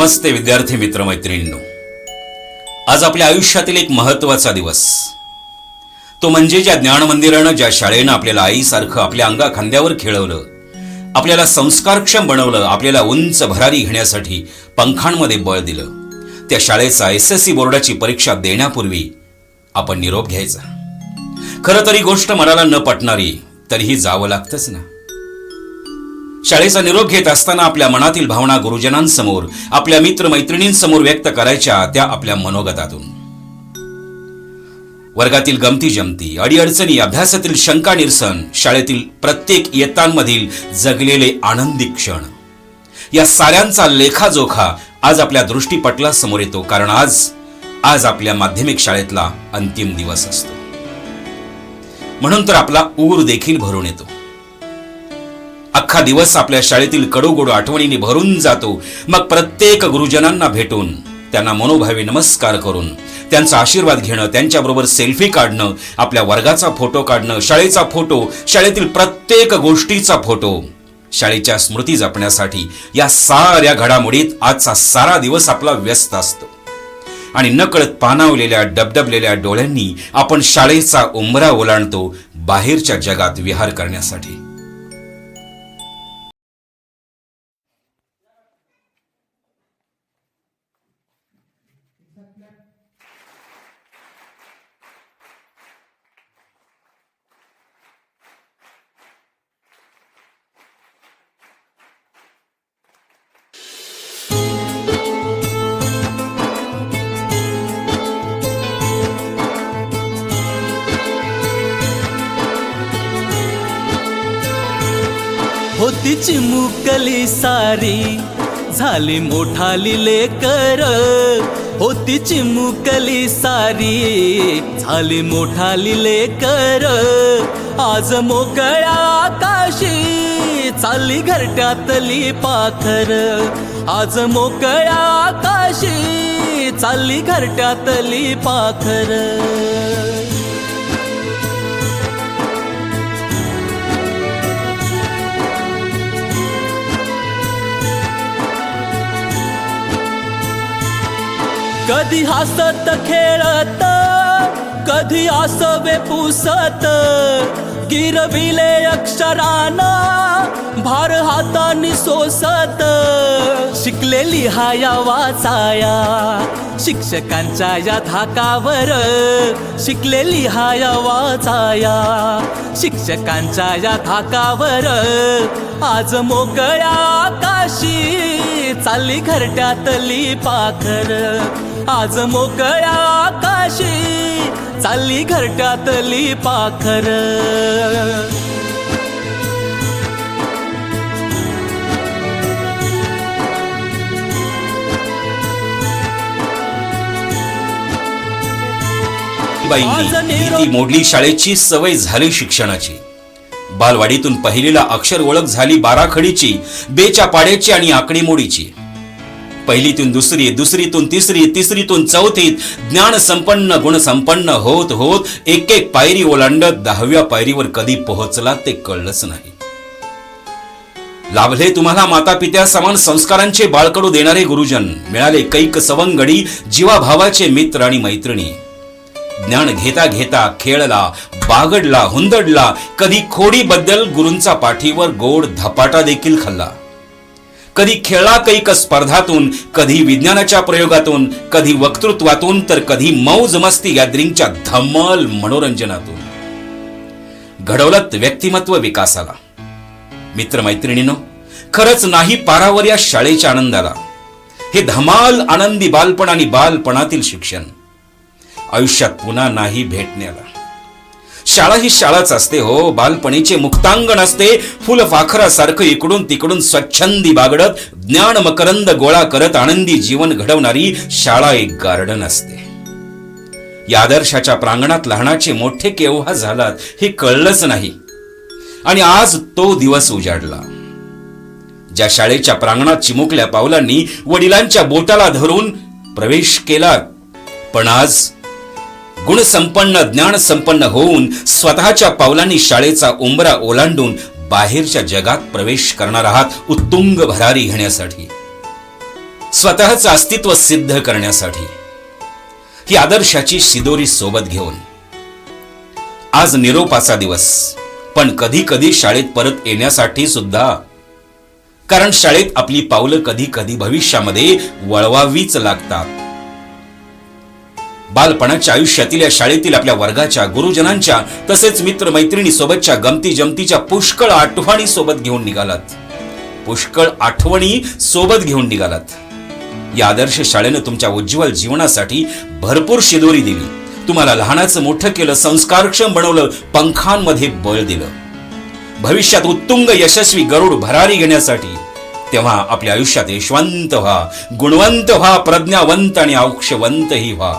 नमस्ते विद्यार्थी मित्र मैत्रिणींनो आज आपल्या आयुष्यातील एक महत्त्वाचा दिवस. तो म्हणजे ज्या ज्ञान मंदिरानं ज्या शाळेनं आपल्याला आईसारखं आपल्या अंगा खांद्यावर खेळवलं आपल्याला संस्कारक्षम बनवलं आपल्याला उंच भरारी घेण्यासाठी पंखांमध्ये बळ दिलं त्या शाळेचा एस एस सी बोर्डाची परीक्षा देण्यापूर्वी आपण निरोप घ्यायचा. खरं तरी गोष्ट मनाला न पटणारी तरीही जावं लागतंच ना. शाळेचा निरोप घेत असताना आपल्या मनातील भावना गुरुजनांसमोर आपल्या मित्र मैत्रिणींसमोर व्यक्त करायच्या त्या आपल्या मनोगतातून. वर्गातील गमती जमती अडीअडचणी अभ्यासातील शंका निरसन शाळेतील प्रत्येक इयत्तांमधील जगलेले आनंदी क्षण. या साऱ्यांचा लेखाजोखा आज आपल्या दृष्टीपटला समोर येतो कारण आज आज आपल्या माध्यमिक शाळेतला अंतिम दिवस असतो. म्हणून तर आपला ऊर देखील भरून येतो. अख्खा दिवस आपल्या शाळेतील कडूगोडू आठवणीने भरून जातो. मग प्रत्येक गुरुजनांना भेटून त्यांना मनोभावी नमस्कार करून त्यांचा आशीर्वाद घेणं त्यांच्याबरोबर सेल्फी काढणं आपल्या वर्गाचा फोटो काढणं शाळेचा फोटो शाळेतील प्रत्येक गोष्टीचा फोटो शाळेच्या स्मृती जपण्यासाठी या साऱ्या घडामोडीत आजचा सारा दिवस आपला व्यस्त असतो. आणि नकळत पानावलेल्या डबडबलेल्या डोळ्यांनी आपण शाळेचा उंबरा ओलांडतो बाहेरच्या जगात विहार करण्यासाठी. तिची मुकली सारी झाली मोठाली लेकर. हो, तिची मुकली सारी झाली मोठाली लेकर. आज मोकळ्या आकाशी चालली घरट्यातली पाखर आज मोकळ्या आकाशी चालली घरट्यातली पाखर कधी हसत खेळत कधी आसवे पुसत. गिरविले अक्षराना भार हातानी सोसत. शिकलेली लिहाया वाचाया शिक्षकांच्या या धाकावर. शिकलेली लिहाया वाचाया शिक्षकांच्या या धाकावर. आज मोकळ्या आकाशी चालली घरट्यातली पाखर. आज मोकळ्या आकाशी चालली घरट्यातली पाखर. भीती मोडली शाळेची सवय झाली शिक्षणाची. बालवाडीतून पहिलीला अक्षर ओळख झाली बाराखडीची बेच्या पाड्याची आणि आकडेमोडीची पहिलीतून दुसरी दुसरीतून तिसरी तिसरीतून चौथीत ज्ञान संपन्न गुण संपन्न होत होत एक एक पायरी ओलांडत दहाव्या पायरीवर कधी पोहोचला ते कळलंच नाही. लाभले तुम्हाला माता पित्या समान संस्कारांचे बाळकडू देणारे गुरुजन मिळाले कैक सवंगडी जीवाभावाचे मित्र आणि मैत्रिणी. ज्ञान घेता घेता खेळला बागडला हुंदडला कधी खोडीबद्दल गुरूंचा पाठीवर गोड धपाटा देखील खाल्ला. कधी खेळाकैक स्पर्धातून कधी विज्ञानाच्या प्रयोगातून कधी वक्तृत्वातून तर कधी मौज मस्ती गॅदरिंगच्या धम्मल मनोरंजनातून. घडवलत व्यक्तिमत्व विकासाला. मित्रमैत्रिणीनो खरंच नाही पारावर या शाळेच्या आनंदाला. हे धमाल आनंदी बालपण आणि बालपणातील शिक्षण. आयुष्यात पुन्हा नाही भेटण्याला. शाळा ही शाळाच असते हो. बालपणीचे मुक्तांगण असते. फुलफाखरासारखं इकडून तिकडून स्वच्छंदी बागडत ज्ञान मकरंद गोळा करत आनंदी जीवन घडवणारी शाळा एक गार्डन असते. या आदर्शाच्या प्रांगणात लहानाचे मोठे केव्हा झालात हे कळलंच नाही. आणि आज तो दिवस उजाडला. ज्या शाळेच्या प्रांगणात चिमुकल्या पावलांनी वडिलांच्या बोटाला धरून प्रवेश केला पण आज गुणसंपन्न ज्ञान संपन्न होऊन स्वतःच्या पावलांनी शाळेचा उंबरा ओलांडून बाहेरच्या जगात प्रवेश करणार आहात उत्तुंग भरारी घेण्यासाठी. स्वतःचं अस्तित्व सिद्ध करण्यासाठी. ही आदर्शाची शिदोरी सोबत घेऊन. आज निरोपाचा दिवस पण कधी कधी शाळेत परत येण्यासाठी सुद्धा. कारण शाळेत आपली पावलं कधी कधी भविष्यामध्ये वळवावीच लागतात. बालपणाच्या आयुष्यातील या शाळेतील आपल्या वर्गाच्या गुरुजनांच्या तसेच मित्रमैत्रिणी सोबतच्या गमती जमतीच्या पुष्कळ आठवणी सोबत घेऊन निघालात. पुष्कळ आठवणी सोबत घेऊन निघालात. या आदर्श शाळेनं तुमच्या उज्ज्वल जीवनासाठी भरपूर शिदोरी दिली. तुम्हाला लहानाचं मोठं केलं संस्कारक्षम बनवलं पंखांमध्ये बळ दिलं. भविष्यात उत्तुंग यशस्वी गरुड भरारी घेण्यासाठी तेव्हा आपल्या आयुष्यात यशवंत व्हा गुणवंत व्हा प्रज्ञावंत आणि औक्षवंतही व्हा.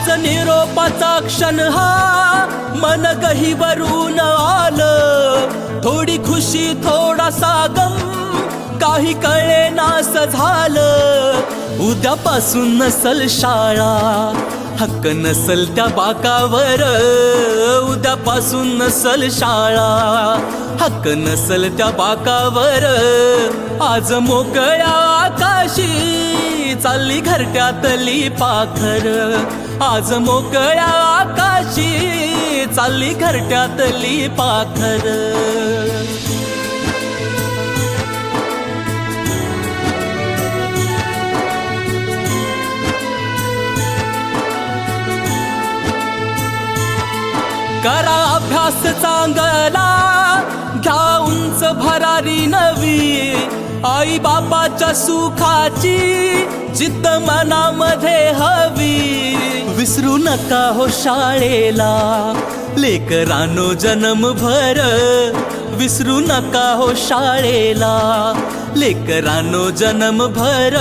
आज निरोपाचा क्षण हा. मन गहीवरून आलं. थोडी खुशी थोडासा गम काही कळे नास झालं. उद्यापासून नसल शाळा. हक्क नसल त्या बाकावर. उद्यापासून नसल शाळा. हक्क नसल त्या बाकावर. आज मोकळ्या आकाशी चालली घरट्यातली पाखर. आज मोकळ्या आकाशी चालली घरट्यातली पाखर. करा अभ्यास चांगला घ्या उंच भरारी नवी आई बापाच्या सुखाची जिद्द मनामध्ये हवी. विसरू नका हो शाळेला लेकरानो जन्मभर. विसरू नका हो शाळेला लेकरानो जन्मभर.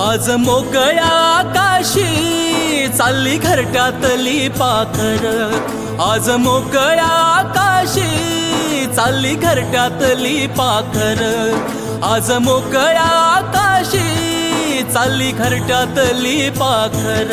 आज मोकळ्या आकाशी चालली घरट्यातली पाखर. आज मोकळ्या आकाशी चालली घरट्यातली पाखर. आज मोकळ्या आकाशी चालली खरट्यातली पाखर.